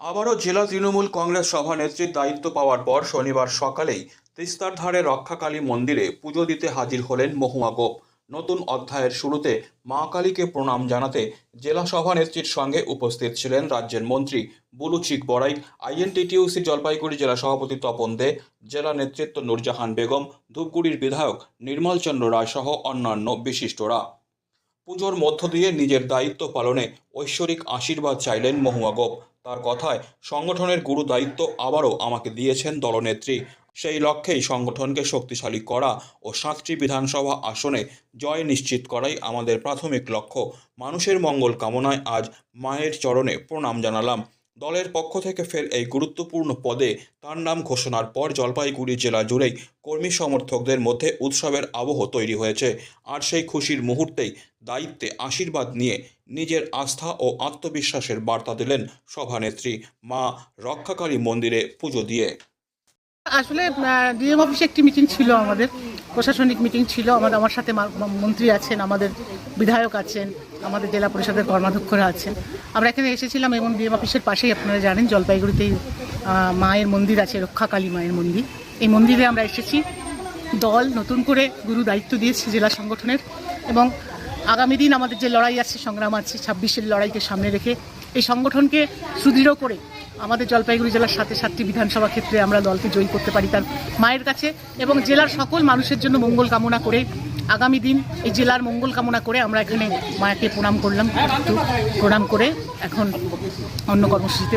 আবারও জেলা তৃণমূল কংগ্রেস সভানেত্রীর দায়িত্ব পাওয়ার পর শনিবার সকালেই তিস্তার ধারে রক্ষাকালী মন্দিরে পুজো দিতে হাজির হলেন মহুয়া গোপ। নতুন অধ্যায়ের শুরুতে মা কালীকে প্রণাম জানাতে জেলা সভানেত্রীর সঙ্গে উপস্থিত ছিলেন রাজ্যের মন্ত্রী বুলুচিক বড়াই, আইএনটিটিউসি জলপাইগুড়ি জেলা সভাপতি তপন দে, জেলা নেতৃত্ব নূরজাহান বেগম, ধূপগুড়ির বিধায়ক নির্মল চন্দ্র রায় সহ অন্যান্য বিশিষ্টরা। পুজোর মধ্য দিয়ে নিজের দায়িত্ব পালনে ঐশ্বরিক আশীর্বাদ চাইলেন মহুয়া গোপ। তার কথায় সংগঠনের গুরু দায়িত্ব আবারও আমাকে দিয়েছেন দলনেত্রী। সেই লক্ষ্যেই সংগঠনকে শক্তিশালী করা ও সাতটি বিধানসভা আসনে জয় নিশ্চিত করাই আমাদের প্রাথমিক লক্ষ্য। মানুষের মঙ্গল কামনায় আজ মায়ের চরণে প্রণাম জানালাম। দলের পক্ষ থেকে ফের এই গুরুত্বপূর্ণ পদে তার নাম ঘোষণার পর জলপাইগুড়ি জেলা জুড়েই কর্মী সমর্থকদের মধ্যে উৎসবের আবহ তৈরি হয়েছে। আর সেই খুশির মুহূর্তেই দায়িত্বে আশীর্বাদ নিয়ে নিজের আস্থা ও আত্মবিশ্বাসের বার্তা দিলেন সভানেত্রী মা রক্ষাকারী মন্দিরে পুজো দিয়ে। আসলে ডিএম অফিসে একটি মিটিং ছিল আমাদের, প্রশাসনিক মিটিং ছিল। আমাদের, আমার সাথে মন্ত্রী আছেন, আমাদের বিধায়ক আছেন, আমাদের জেলা পরিষদের কর্মাধ্যক্ষরা আছেন। আমরা এখানে এসেছিলাম এবং ডিএম অফিসের পাশেই, আপনারা জানেন, জলপাইগুড়িতেই মায়ের মন্দির আছে, রক্ষাকালী মায়ের মন্দির। এই মন্দিরে আমরা এসেছি। দল নতুন করে গুরু দায়িত্ব দিয়েছে জেলা সংগঠনের এবং আগামী দিন আমাদের যে লড়াই আছে, সংগ্রাম আছে, ছাব্বিশের লড়াইকে সামনে রেখে, এই সংগঠনকে সুদৃঢ় করে আমাদের জলপাইগুড়ি জেলার সাথে সাতটি বিধানসভা ক্ষেত্রে আমরা দলকে জয়ী করতে পারি তার মায়ের কাছে এবং জেলার সকল মানুষের জন্য মঙ্গল কামনা করে আগামী দিন এই জেলার মঙ্গল কামনা করে আমরা এখানে মায়াকে প্রণাম করলাম প্রণাম করে এখন অন্য কর্মসূচিতে